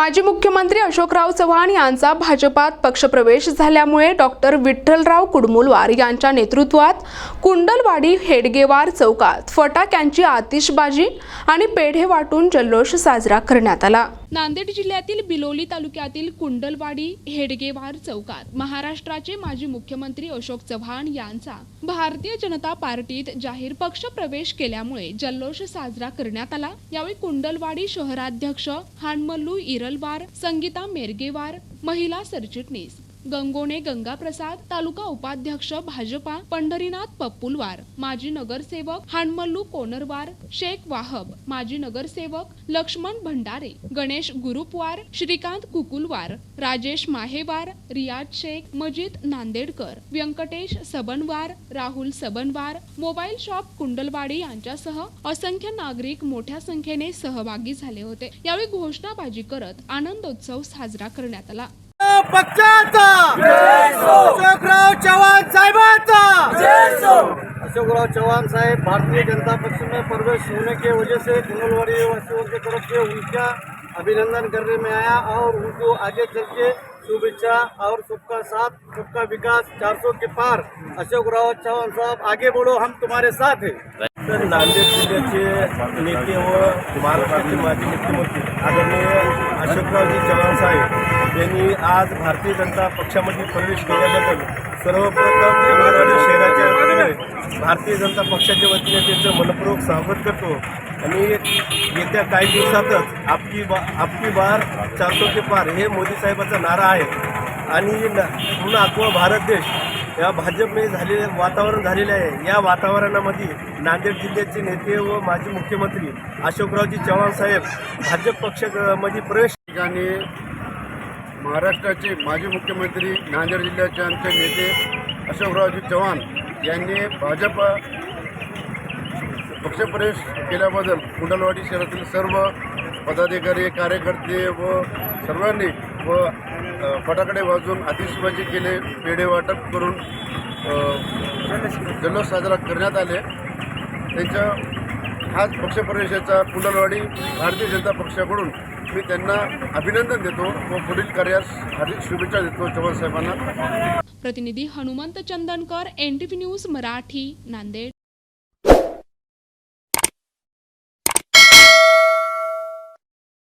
माजी मुख्यमंत्री अशोकराव चव्हाण यांचा भाजपात पक्षप्रवेश झाल्यामुळे डॉक्टर विठ्ठलराव कुडमुलवार यांच्या नेतृत्वात कुंडलवाडी हेडगेवार चौकात फटाक्यांची आतिषबाजी आणि पेढे वाटून जल्लोष साजरा करण्यात आला. नांदेड जिल्ह्यातील बिलोली तालुक्यातील कुंडलवाडी हेडगेवार चौकात महाराष्ट्राचे माजी मुख्यमंत्री अशोक चव्हाण यांचा भारतीय जनता पार्टीत जाहीर पक्ष प्रवेश केल्यामुळे जल्लोष साजरा करण्यात आला. यावेळी कुंडलवाडी शहराध्यक्ष हानमल्लू इरलवार संगीता मेरगेवार महिला सरचिटणीस गंगोणे गंगाप्रसाद तालुका उपाध्यक्ष भाजपा पंढरीनाथ पप्पुलवार माजी नगरसेवक हानमल्लू कोनरवार शेख वाहब माजी नगरसेवक लक्ष्मण भंडारे गणेश गुरुपवार श्रीकांत कुकुलवार राजेश माहेवार रियाज शेख मजिद नांदेडकर व्यंकटेश सबनवार राहुल सबनवार मोबाईल शॉप कुंडलवाडी यांच्यासह असंख्य नागरिक मोठ्या संख्येने सहभागी झाले होते. यावेळी घोषणाबाजी करत आनंदोत्सव साजरा करण्यात आला. अशोकराव चव्हाण साहेबांचा. चौहान साहब, भारतीय जनता पक्ष में प्रवेश होने के वजह से कुंडलवाड़ी वासियों की तरफ़ से उनका अभिनंदन करने में आया और उनको आगे चल के शुभेच्छा और सबका साथ, सबका विकास 400 के पार. अशोकराव चौहान साहब, आगे बढ़ो हम तुम्हारे साथ हैं. तर नांदेड जिल्ह्याचे नेते व महाराष्ट्राचे माजी मुख्यमंत्री आदरणीय अशोकरावजी चव्हाण साहेब यांनी आज भारतीय जनता पक्षामध्ये प्रवेश केल्याबद्दल सर्वप्रथम कुंडलवाडी शहराच्या वतीने भारतीय जनता पक्षाच्या वतीने त्यांचं मनपूर्वक स्वागत करतो. आणि येत्या काही दिवसातच आपकी बा आपकी बार चारसो के पार हे मोदी साहेबाचा नारा आहे. आणि न- पूर्ण अख्वा भारत देश या भाजपने झालेले वातावरण झालेले आहे. या वातावरणामध्ये नांदेड जिल्ह्याचे नेते व माजी मुख्यमंत्री अशोकरावजी चव्हाण साहेब भाजप पक्षामध्ये प्रवेश ठिकाणी महाराष्ट्राचे माजी मुख्यमंत्री नांदेड जिल्ह्याचे आमचे नेते अशोकरावजी चव्हाण यांनी भाजप पक्षप्रवेश केल्याबद्दल कुंडलवाडी शहरातील सर्व पदाधिकारी कार्यकर्ते व सर्वांनी व फटाकडे वाजून आतिषबाजी केले पेढे वाटप करून जल्लोष साजरा करण्यात आले. त्यांच्या हाच पक्षप्रवेशाचा कुंडलवाडी भारतीय जनता पक्षाकडून मी त्यांना अभिनंदन देतो व पुढील कार्यास हार्दिक शुभेच्छा देतो चव्हाण साहेबांना. प्रतिनिधी हनुमंत चंदनकर एन न्यूज मराठी नांदेड.